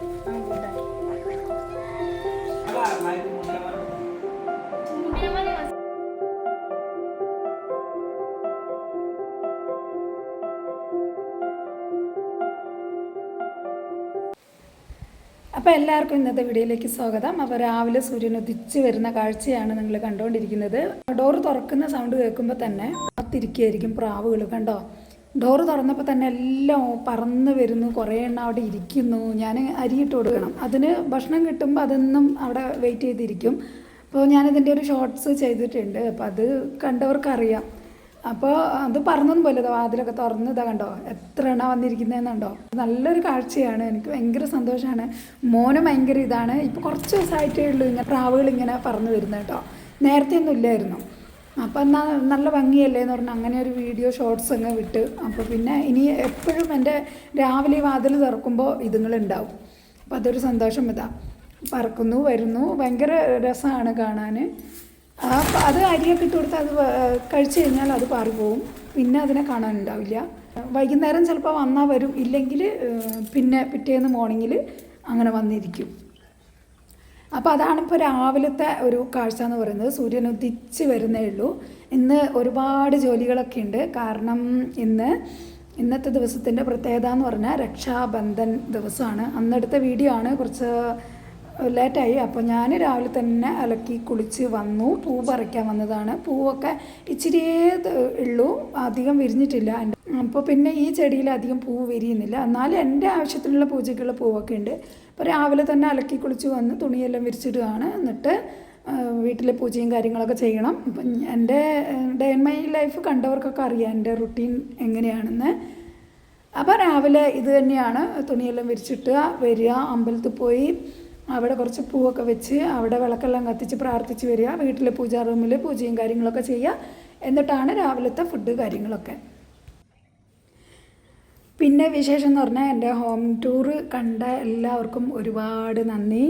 അപ്പോൾ എല്ലാവർക്കും ഇന്നത്തെ വീഡിയോയിലേക്ക് സ്വാഗതം. അപ്പോൾ രാവിലെ സൂര്യൻ ഉദിച്ച് വരുന്ന കാഴ്ചയാണ് നിങ്ങൾ കണ്ടുകൊണ്ടിരിക്കുന്നത് ഡോറ് തുറക്കുന്ന സൗണ്ട് കേൾക്കുമ്പോൾ തന്നെ കാത്തിരിക്കുകയായിരിക്കും പ്രാവുകൾ കണ്ടോ? ഡോറ് തുറന്നപ്പോൾ തന്നെ എല്ലാം പറന്ന് വരുന്നു കുറേ എണ്ണം അവിടെ ഇരിക്കുന്നു. ഞാൻ അരിയിട്ട് കൊടുക്കണം. അതിന് ഭക്ഷണം കിട്ടുമ്പോൾ അതൊന്നും അവിടെ വെയിറ്റ് ചെയ്തിരിക്കും. അപ്പോൾ ഞാനിതിന്റെ ഒരു ഷോർട്സ് ചെയ്തിട്ടുണ്ട്. അപ്പോൾ അത് കണ്ടവർക്കറിയാം. അപ്പോൾ അത് പറഞ്ഞൊന്നും പോലെ വാതിലൊക്കെ തുറന്ന് ഇതാ കണ്ടോ? എത്ര എണ്ണ വന്നിരിക്കുന്നതെന്നുണ്ടോ നല്ലൊരു കാഴ്ചയാണ്. എനിക്ക് ഭയങ്കര സന്തോഷമാണ് മോനും ഭയങ്കര ഇതാണ്. ഇപ്പോൾ കുറച്ച് ദിവസമായിട്ടേ ഉള്ളൂ ഇങ്ങനെ പ്രാവുകൾ ഇങ്ങനെ പറന്ന് വരുന്നത് കേട്ടോ. നേരത്തെ ഒന്നും ഇല്ലായിരുന്നു. അപ്പോൾ എന്നാൽ നല്ല ഭംഗിയല്ലേ എന്ന് പറഞ്ഞാൽ അങ്ങനെ ഒരു വീഡിയോ ഷോർട്സ് അങ്ങ് വിട്ട്. അപ്പോൾ പിന്നെ ഇനി എപ്പോഴും എന്റെ രാവിലെ വാതിൽ തുറക്കുമ്പോൾ ഇതുങ്ങളുണ്ടാവും. അപ്പം അതൊരു സന്തോഷം ഇതാ. പറക്കുന്നു വരുന്നു. ഭയങ്കര രസമാണ് കാണാൻ അപ്പം അത് അരിയൊക്കെ ഇട്ട് കൊടുത്ത് അത് കഴിച്ചു കഴിഞ്ഞാൽ അത് പാറിപ്പോവും പിന്നെ അതിനെ കാണാനുണ്ടാവില്ല. വൈകുന്നേരം ചിലപ്പോൾ വന്നാൽ വരും. ഇല്ലെങ്കിൽ പിന്നെ പിറ്റേന്ന് മോർണിംഗിൽ അങ്ങനെ വന്നിരിക്കും. അപ്പോൾ അതാണ് ഇപ്പോൾ രാവിലത്തെ ഒരു കാഴ്ച എന്ന് പറയുന്നത്. സൂര്യൻ ഉദിച്ച് വരുന്നേ ഉള്ളൂ. ഇന്ന് ഒരുപാട് ജോലികളൊക്കെ ഉണ്ട്. കാരണം ഇന്ന് ഇന്നത്തെ ദിവസത്തിന്റെ പ്രത്യേകത എന്ന് പറഞ്ഞാൽ രക്ഷാബന്ധൻ ദിവസമാണ്. അന്നെടുത്ത വീഡിയോ ആണ്. കുറച്ച് ലേറ്റായി അപ്പോൾ ഞാൻ രാവിലെ തന്നെ അലക്കി കുളിച്ച് വന്നു. പൂ പറിക്കാൻ വന്നതാണ്. പൂവൊക്കെ ഇച്ചിരിയേ ത- ഉള്ളൂ. അധികം വിരിഞ്ഞിട്ടില്ല. അപ്പോൾ പിന്നെ ഈ ചെടിയിൽ അധികം പൂവ് വിരിയുന്നില്ല. എന്നാലും എന്റെ ആവശ്യത്തിനുള്ള പൂജയ്ക്കുള്ള പൂവൊക്കെ ഉണ്ട്. അപ്പോൾ രാവിലെ തന്നെ അലക്കി കുളിച്ച് വന്ന് തുണിയെല്ലാം വിരിച്ചിടുകയാണ്. എന്നിട്ട് വീട്ടിലെ പൂജയും കാര്യങ്ങളൊക്കെ ചെയ്യണം. അപ്പം എന്റെ ഡേ ഇൻ മൈ ലൈഫ് കണ്ടവർക്കൊക്കെ അറിയാം എന്റെ റുട്ടീൻ എങ്ങനെയാണെന്ന്. അപ്പോൾ രാവിലെ ഇത് തന്നെയാണ് തുണിയെല്ലാം വിരിച്ചിട്ട് വരിക അമ്പലത്തിൽ പോയി അവിടെ കുറച്ച് പൂവൊക്കെ വെച്ച് അവിടെ വിളക്കെല്ലാം കത്തിച്ച് പ്രാർത്ഥിച്ച് വരിക വീട്ടിലെ പൂജാ റൂമിൽ പൂജയും കാര്യങ്ങളൊക്കെ ചെയ്യുക. എന്നിട്ടാണ് രാവിലത്തെ ഫുഡ് കാര്യങ്ങളൊക്കെ. പിന്നെ വിശേഷം എന്ന് പറഞ്ഞാൽ എന്റെ ഹോം ടൂറ് കണ്ട എല്ലാവർക്കും ഒരുപാട് നന്ദി.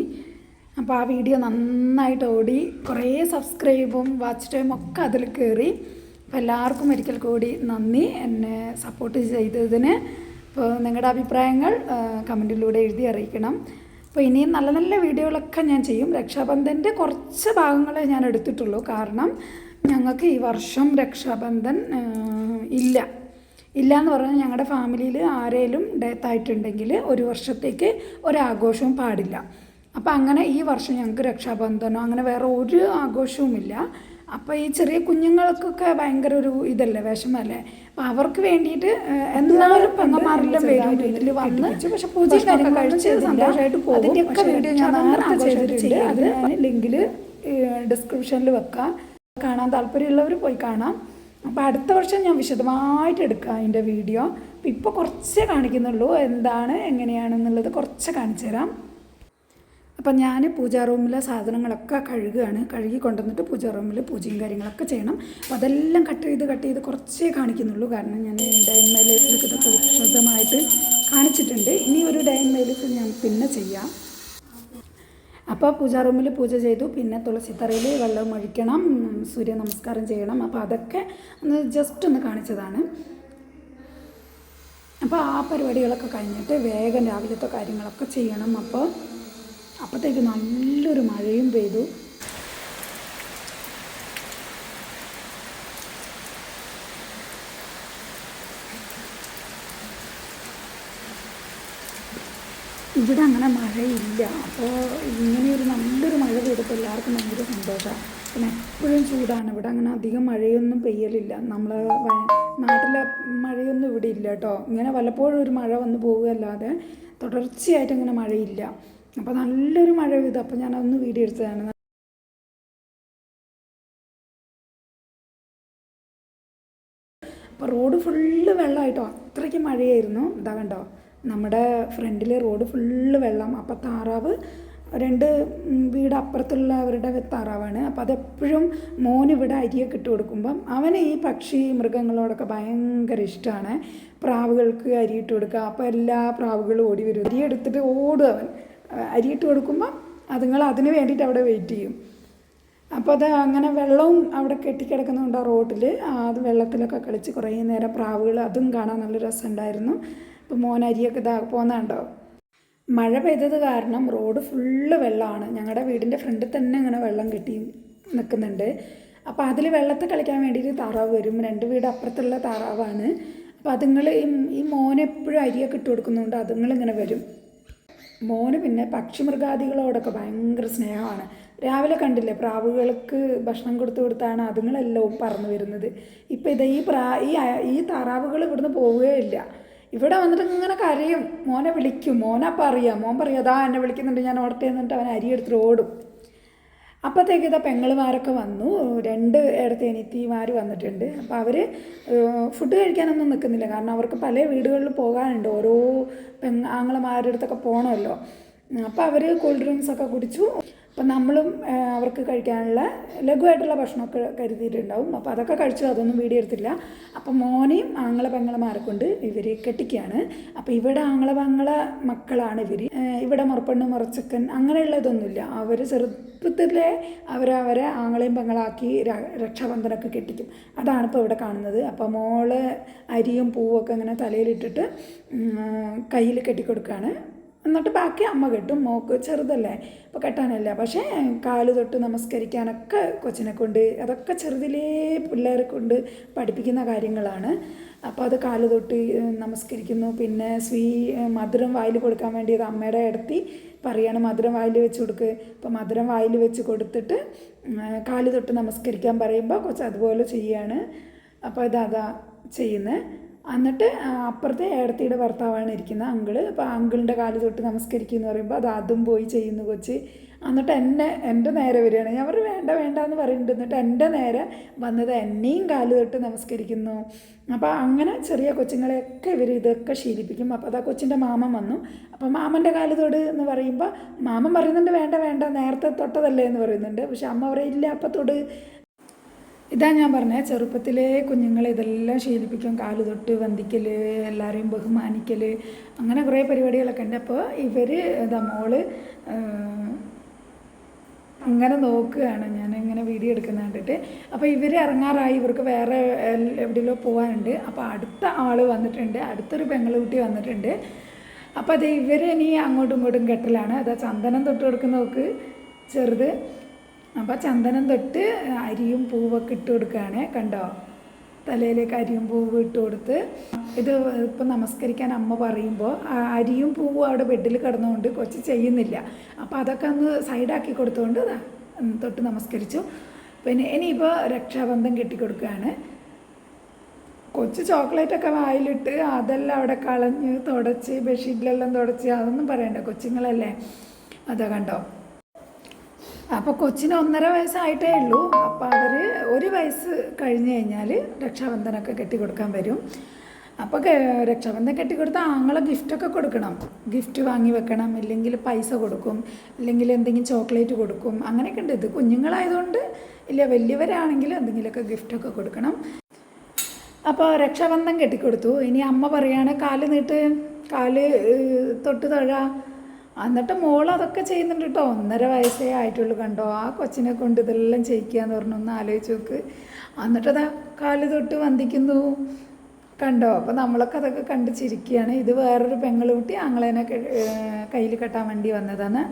അപ്പോൾ ആ വീഡിയോ നന്നായിട്ട് ഓടി. കുറേ സബ്സ്ക്രൈബും വാച്ച് ടൈമും ഒക്കെ അതിൽ കയറി അപ്പോൾ എല്ലാവർക്കും ഒരിക്കൽ കൂടി നന്ദി എന്നെ സപ്പോർട്ട് ചെയ്തതിന്. അപ്പോൾ നിങ്ങളുടെ അഭിപ്രായങ്ങൾ കമന്റിലൂടെ എഴുതി അറിയിക്കണം. അപ്പോൾ ഇനിയും നല്ല നല്ല വീഡിയോകളൊക്കെ ഞാൻ ചെയ്യും. രക്ഷാബന്ധന്റെ കുറച്ച് ഭാഗങ്ങളെ ഞാൻ എടുത്തിട്ടുള്ളൂ. കാരണം ഞങ്ങൾക്ക് ഈ വർഷം രക്ഷാബന്ധൻ ഇല്ല. ഇല്ല എന്ന് പറഞ്ഞാൽ ഞങ്ങളുടെ ഫാമിലിയിൽ ആരേലും ഡെത്ത് ആയിട്ടുണ്ടെങ്കിൽ ഒരു വർഷത്തേക്ക് ഒരാഘോഷവും പാടില്ല. അപ്പോൾ അങ്ങനെ ഈ വർഷം ഞങ്ങൾക്ക് രക്ഷാബന്ധനോ അങ്ങനെ വേറെ ഒരു ആഘോഷവുമില്ല. അപ്പോൾ ഈ ചെറിയ കുഞ്ഞുങ്ങൾക്കൊക്കെ ഭയങ്കര ഒരു ഇതല്ലേ വിഷമല്ലേ? അപ്പം അവർക്ക് വേണ്ടിയിട്ട് എന്നാലും പെങ്ങന്മാരെല്ലാം വരും വന്ന് പക്ഷെ പൂജ കഴിച്ച് സന്തോഷമായിട്ട് പോകും. അതിന്റെയൊക്കെ വീഡിയോ ഞാൻ നേരത്തെ ചെയ്തിട്ടുണ്ട്. അത് ലിങ്കിൽ ഡിസ്ക്രിപ്ഷനിൽ വെക്കാം. കാണാൻ താല്പര്യമുള്ളവർ പോയി കാണാം. അപ്പോൾ അടുത്ത വർഷം ഞാൻ വിശദമായിട്ട് എടുക്കാം അതിന്റെ വീഡിയോ. അപ്പോൾ ഇപ്പോൾ കുറച്ചേ കാണിക്കുന്നുള്ളൂ എന്താണ് എങ്ങനെയാണെന്നുള്ളത് കുറച്ച് കാണിച്ചു തരാം. അപ്പം ഞാൻ പൂജാ റൂമിലെ സാധനങ്ങളൊക്കെ കഴുകുകയാണ്. കഴുകി കൊണ്ടുവന്നിട്ട് പൂജാ റൂമിൽ പൂജയും കാര്യങ്ങളൊക്കെ ചെയ്യണം. അപ്പോൾ അതെല്ലാം കട്ട് ചെയ്ത് കട്ട് ചെയ്ത് കുറച്ചേ കാണിക്കുന്നുള്ളൂ. കാരണം ഞാൻ ഡൈൻ മൈ ലൈഫിലേക്ക് ഇതൊക്കെ വിശദമായിട്ട് കാണിച്ചിട്ടുണ്ട്. ഇനി ഒരു ഡൈൻ മൈ ഞാൻ പിന്നെ ചെയ്യാം. അപ്പോൾ പൂജാ റൂമിൽ പൂജ ചെയ്തു. പിന്നെ തുളസിത്തറയിൽ വെള്ളം ഒഴിക്കണം സൂര്യ നമസ്കാരം ചെയ്യണം. അപ്പോൾ അതൊക്കെ ഒന്ന് ജസ്റ്റ് ഒന്ന് കാണിച്ചതാണ്. അപ്പോൾ ആ പരിപാടികളൊക്കെ കഴിഞ്ഞിട്ട് വേഗം രാവിലത്തെ കാര്യങ്ങളൊക്കെ ചെയ്യണം. അപ്പോൾ അപ്പോഴത്തേക്ക് നല്ലൊരു മഴയും പെയ്തു. ഇവിടെ അങ്ങനെ മഴയില്ല. അപ്പോൾ ഇങ്ങനെയൊരു നല്ലൊരു മഴ പെയ്തപ്പോൾ എല്ലാവർക്കും ഭയങ്കര സന്തോഷമാണ് പിന്നെ എപ്പോഴും ചൂടാണ്. ഇവിടെ അങ്ങനെ അധികം മഴയൊന്നും പെയ്യലില്ല. നമ്മൾ നാട്ടിലെ മഴയൊന്നും ഇവിടെ ഇല്ല കേട്ടോ. ഇങ്ങനെ വല്ലപ്പോഴും ഒരു മഴ വന്ന് പോവുകയല്ലാതെ തുടർച്ചയായിട്ട് ഇങ്ങനെ മഴയില്ല. അപ്പോൾ നല്ലൊരു മഴ പെയ്തു. അപ്പോൾ ഞാനതൊന്ന് വീഡിയോ എടുത്തതാണ്. അപ്പോൾ റോഡ് ഫുള്ള് വെള്ളമായിട്ടോ അത്രയ്ക്ക് മഴയായിരുന്നു. ഇതാ കണ്ടോ? നമ്മുടെ ഫ്രണ്ടിലെ റോഡ് ഫുള്ള് വെള്ളം അപ്പം താറാവ് രണ്ട് വീട് അപ്പുറത്തുള്ളവരുടെ താറാവാണ്. അപ്പോൾ അതെപ്പോഴും മോൻ ഇവിടെ അരിയൊക്കെ ഇട്ട് കൊടുക്കുമ്പം അവന് ഈ പക്ഷി മൃഗങ്ങളോടൊക്കെ ഭയങ്കര ഇഷ്ടമാണ് പ്രാവുകൾക്ക് അരിയിട്ട് കൊടുക്കുക. അപ്പോൾ എല്ലാ പ്രാവുകളും ഓടി വരും. അരി എടുത്തിട്ട് ഓടും അവൻ. അരിയിട്ട് കൊടുക്കുമ്പം അതുങ്ങൾ അതിന് വേണ്ടിയിട്ട് അവിടെ വെയിറ്റ് ചെയ്യും. അപ്പോൾ അത് അങ്ങനെ വെള്ളവും അവിടെ കെട്ടിക്കിടക്കുന്നുണ്ട് ആ റോഡിൽ അത് വെള്ളത്തിലൊക്കെ കളിച്ച് കുറേ നേരം പ്രാവുകൾ അതും കാണാൻ നല്ല രസമുണ്ടായിരുന്നു. അപ്പോൾ മോൻ അരിയൊക്കെ ഇതാ പോകുന്നുണ്ടോ മഴ പെയ്തത് കാരണം റോഡ് ഫുള്ള് വെള്ളമാണ് ഞങ്ങളുടെ വീടിന്റെ ഫ്രണ്ടിൽ തന്നെ ഇങ്ങനെ വെള്ളം കെട്ടി നിൽക്കുന്നുണ്ട് അപ്പോൾ അതിൽ വെള്ളത്തിൽ കളിക്കാൻ വേണ്ടിയിട്ട് താറാവ് വരും. രണ്ട് വീട് അപ്പുറത്തുള്ള താറാവാണ്. അപ്പോൾ അതുങ്ങൾ ഈ ഈ മോനെപ്പോഴും അരിയൊക്കെ ഇട്ട് കൊടുക്കുന്നതുകൊണ്ട് അതുങ്ങളിങ്ങനെ വരും. മോന് പിന്നെ പക്ഷിമൃഗാദികളോടൊക്കെ ഭയങ്കര സ്നേഹമാണ്. രാവിലെ കണ്ടില്ലേ പ്രാവുകൾക്ക് ഭക്ഷണം കൊടുത്തു കൊടുത്താണ് അതുങ്ങളെല്ലാം പറന്നു വരുന്നത്. ഇപ്പം ഇത് ഈ പ്രാ ഈ ഈ താറാവുകൾ ഇവിടുന്ന് പോവുകയില്ല. ഇവിടെ വന്നിട്ട് ഇങ്ങനെ കരയും. മോനെ വിളിക്കും. മോനെ അറിയാം മോൻ പറയും അതാ എന്നെ വിളിക്കുന്നുണ്ട്. ഞാൻ ഓടട്ടെ എന്നിട്ട് അവൻ അരി എടുത്തിട്ട് ഓടും. അപ്പോഴത്തേക്ക് ഇതാ പെങ്ങളുമാരൊക്കെ വന്നു. രണ്ട് ഇടത്ത് എനിത്തിമാർ വന്നിട്ടുണ്ട്. അപ്പോൾ അവർ ഫുഡ് കഴിക്കാനൊന്നും നിൽക്കുന്നില്ല കാരണം അവർക്ക് പല വീടുകളിൽ പോകാനുണ്ട്. ഓരോ പെങ് ആങ്ങളമാരുടെ അടുത്തൊക്കെ പോകണമല്ലോ അപ്പോൾ അവർ കൂൾ ഡ്രിങ്ക്സ് ഒക്കെ കുടിച്ചു. അപ്പം നമ്മളും അവർക്ക് കഴിക്കാനുള്ള ലഘുവായിട്ടുള്ള ഭക്ഷണമൊക്കെ കരുതിയിട്ടുണ്ടാവും. അപ്പോൾ അതൊക്കെ കഴിച്ചു അതൊന്നും വീഡിയോ എടുത്തില്ല. അപ്പം മോനെയും ആങ്ങള പെങ്ങളമാരെക്കൊണ്ട് ഇവർ കെട്ടിക്കുകയാണ് അപ്പോൾ ഇവിടെ ആങ്ങള പെങ്ങള മക്കളാണ് ഇവർ ഇവിടെ മുറപ്പെണ്ണ് മുറച്ചക്കൻ അങ്ങനെയുള്ളതൊന്നുമില്ല. അവർ ചെറുപ്പത്തിലെ അവരവരെ ആങ്ങളെയും പെങ്ങളാക്കി രക്ഷാബന്ധനമൊക്കെ കെട്ടിക്കും. അതാണ് ഇപ്പോൾ ഇവിടെ കാണുന്നത്. അപ്പോൾ മോൾ അരിയും പൂവൊക്കെ ഇങ്ങനെ തലയിലിട്ടിട്ട് കയ്യിൽ കെട്ടിക്കൊടുക്കുകയാണ് എന്നിട്ട് ബാക്കി അമ്മ കെട്ടും മോക്ക് ചെറുതല്ലേ അപ്പോൾ കെട്ടാനല്ല. പക്ഷേ കാൽ തൊട്ട് നമസ്കരിക്കാനൊക്കെ കൊച്ചിനെ കൊണ്ട് അതൊക്കെ ചെറുതിലേ പിള്ളേരെ കൊണ്ട് പഠിപ്പിക്കുന്ന കാര്യങ്ങളാണ്. അപ്പോൾ അത് കാൽ തൊട്ട് നമസ്കരിക്കുന്നു. പിന്നെ സ്വീ മധുരം വായിൽ കൊടുക്കാൻ വേണ്ടി അത് അമ്മയുടെ ഇടത്തി പറയാണ് മധുരം വായിൽ വെച്ച് കൊടുക്ക്. അപ്പോൾ മധുരം വായിൽ വെച്ച് കൊടുത്തിട്ട് കാൽ തൊട്ട് നമസ്കരിക്കാൻ പറയുമ്പോൾ കൊച്ച് അതുപോലെ ചെയ്യാണ്. അപ്പോൾ ഇതാ ചെയ്യുന്നത് എന്നിട്ട് അപ്പുറത്തെ ഏടത്തിയുടെ ഭർത്താവാണ് ഇരിക്കുന്നത് അങ്കിൾ. അപ്പോൾ അങ്കിളിന്റെ കാൽ തൊട്ട് നമസ്കരിക്കുക എന്ന് പറയുമ്പോൾ അത് അതും പോയി ചെയ്യുന്നു കൊച്ച്. എന്നിട്ട് എന്നെ എന്റെ നേരെ വരികയാണ്. ഞാൻ പറഞ്ഞു വേണ്ട വേണ്ട എന്ന് പറയുന്നുണ്ട്. എന്നിട്ട് എന്റെ നേരെ വന്നത് എന്നെയും കാൽ തൊട്ട് നമസ്കരിക്കുന്നു. അപ്പോൾ അങ്ങനെ ചെറിയ കൊച്ചുങ്ങളെയൊക്കെ ഇവർ ഇതൊക്കെ ശീലിപ്പിക്കും. അപ്പോൾ അതാ കൊച്ചിന്റെ മാമൻ വന്നു. അപ്പോൾ മാമന്റെ കാൽ തൊട് എന്ന് പറയുമ്പോൾ മാമൻ പറയുന്നുണ്ട് വേണ്ട വേണ്ട നേരത്തെ തൊട്ടതല്ലേ എന്ന് പറയുന്നുണ്ട്. പക്ഷെ അമ്മ പറയില്ല അപ്പം തൊട്. ഇതാ ഞാൻ പറഞ്ഞത് ചെറുപ്പത്തിലേ കുഞ്ഞുങ്ങളെ ഇതെല്ലാം ശീലിപ്പിക്കും. കാൽ തൊട്ട് വന്ദിക്കൽ എല്ലാവരെയും ബഹുമാനിക്കൽ അങ്ങനെ കുറേ പരിപാടികളൊക്കെ ഉണ്ട്. അപ്പോൾ ഇവർ ഇതാ മോൾ ഇങ്ങനെ നോക്കുകയാണ്. ഞാൻ ഇങ്ങനെ വീഡിയോ എടുക്കുന്ന കണ്ടിട്ട്. അപ്പോൾ ഇവർ ഇറങ്ങാറായി. ഇവർക്ക് വേറെ എവിടെയല്ലോ പോകാനുണ്ട് അപ്പോൾ അടുത്ത ആൾ വന്നിട്ടുണ്ട്. അടുത്തൊരു പെങ്ങളുകുട്ടി വന്നിട്ടുണ്ട്. അപ്പോൾ അത് ഇവർ ഇനി അങ്ങോട്ടും ഇങ്ങോട്ടും കെട്ടലാണ്. അതാ ചന്ദനം തൊട്ട് കൊടുക്കുന്ന നോക്ക് ചെറുത്. അപ്പോൾ ചന്ദനം തൊട്ട് അരിയും പൂവൊക്കെ ഇട്ട് കൊടുക്കുകയാണ് കണ്ടോ? തലയിലേക്ക് അരിയും പൂവും ഇട്ട് കൊടുത്ത് ഇത് ഇപ്പം നമസ്കരിക്കാൻ അമ്മ പറയുമ്പോൾ അരിയും പൂവും അവിടെ ബെഡിൽ കിടന്നുകൊണ്ട് കൊച്ച് ചെയ്യുന്നില്ല. അപ്പോൾ അതൊക്കെ ഒന്ന് സൈഡാക്കി കൊടുത്തുകൊണ്ട് തൊട്ട് നമസ്കരിച്ചു. പിന്നെ ഇനിയിപ്പോൾ രക്ഷാബന്ധം കെട്ടിക്കൊടുക്കുകയാണ്. കൊച്ചു ചോക്ലേറ്റൊക്കെ വായിലിട്ട് അതെല്ലാം അവിടെ കളഞ്ഞ് തുടച്ച് ബെഡ്ഷീറ്റിലെല്ലാം തുടച്ച് അതൊന്നും പറയണ്ട. കൊച്ചുങ്ങളല്ലേ? അതാ കണ്ടോ? അപ്പോൾ കൊച്ചിന് ഒന്നര വയസ്സായിട്ടേ ഉള്ളൂ. അപ്പോൾ അവർ ഒരു വയസ്സ് കഴിഞ്ഞ് കഴിഞ്ഞാൽ രക്ഷാബന്ധനമൊക്കെ കെട്ടിക്കൊടുക്കാൻ വരും. അപ്പോൾ രക്ഷാബന്ധം കെട്ടിക്കൊടുത്താൽ ആങ്ങളെ ഗിഫ്റ്റൊക്കെ കൊടുക്കണം. ഗിഫ്റ്റ് വാങ്ങി വെക്കണം ഇല്ലെങ്കിൽ പൈസ കൊടുക്കും അല്ലെങ്കിൽ എന്തെങ്കിലും ചോക്ലേറ്റ് കൊടുക്കും. അങ്ങനെയൊക്കെ ഉണ്ട്. ഇത് കുഞ്ഞുങ്ങളായതുകൊണ്ട് ഇല്ല വലിയവരാണെങ്കിൽ എന്തെങ്കിലുമൊക്കെ ഗിഫ്റ്റൊക്കെ കൊടുക്കണം. അപ്പോൾ രക്ഷാബന്ധം കെട്ടിക്കൊടുത്തു. ഇനി അമ്മ പറയാണ് കാൽ നീട്ട് കാൽ തൊട്ട് തൊഴ എന്നിട്ട് മോൾ അതൊക്കെ ചെയ്യുന്നുണ്ട് കേട്ടോ. ഒന്നര വയസ്സേ ആയിട്ടുള്ളൂ കണ്ടോ. ആ കൊച്ചിനെ കൊണ്ട് ഇതെല്ലാം ചെയ്യിക്കുക എന്ന് പറഞ്ഞു ആലോചിച്ച് നോക്ക്. എന്നിട്ടതാ കാൽ തൊട്ട് വന്ദിക്കുന്നു. കണ്ടോ? അപ്പോൾ നമ്മളൊക്കെ അതൊക്കെ കണ്ട് ചിരിക്കുകയാണ്. ഇത് വേറൊരു പെങ്ങളുകുട്ടി ആങ്ങളേനെ കയ്യിൽ കെട്ടാൻ വേണ്ടി വന്നതാണ്.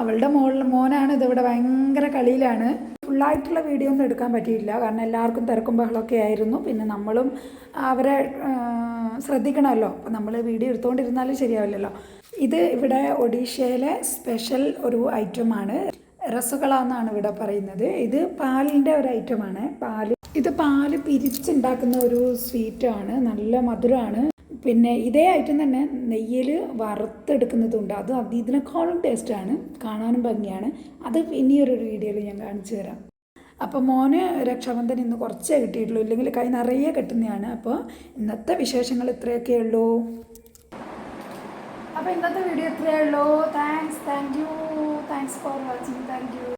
അവളുടെ മോളിൽ മോനാണ് ഇതിവിടെ ഭയങ്കര കളിയിലാണ്. ഫുള്ളായിട്ടുള്ള വീഡിയോ ഒന്നും എടുക്കാൻ പറ്റിയില്ല കാരണം എല്ലാവർക്കും തിരക്കും ബഹളമൊക്കെ ആയിരുന്നു. പിന്നെ നമ്മളും അവരെ ശ്രദ്ധിക്കണമല്ലോ. അപ്പോൾ നമ്മൾ വീഡിയോ എടുത്തുകൊണ്ടിരുന്നാലും ശരിയാവില്ലല്ലോ. ഇത് ഇവിടെ ഒഡീഷയിലെ സ്പെഷ്യൽ ഒരു ഐറ്റമാണ്. രസഗള എന്നാണ് ഇവിടെ പറയുന്നത്. ഇത് പാലിന്റെ ഒരു ഐറ്റമാണ്. പാൽ ഇത് പാൽ പിരിച്ചുണ്ടാക്കുന്ന ഒരു സ്വീറ്റാണ്. നല്ല മധുരമാണ് പിന്നെ ഇതേ ഐറ്റം തന്നെ നെയ്യിൽ വറുത്തെടുക്കുന്നതുണ്ട്. അത് ഇതിനേക്കാളും ടേസ്റ്റാണ്. കാണാനും ഭംഗിയാണ്. അത് ഇനിയൊരു വീഡിയോയിൽ ഞാൻ കാണിച്ചു തരാം. അപ്പോൾ മോന് രക്ഷാബന്ധൻ ഇന്ന് കുറച്ചേ കിട്ടിയിട്ടുള്ളൂ. ഇല്ലെങ്കിൽ കൈ നിറയെ കിട്ടുന്നതാണ് അപ്പോൾ ഇന്നത്തെ വിശേഷങ്ങൾ ഇത്രയൊക്കെ ഉള്ളൂ. അപ്പോൾ ഇന്നത്തെ വീഡിയോ ഇത്രയേ ഉള്ളൂ. Thanks thank you thanks for watching thank you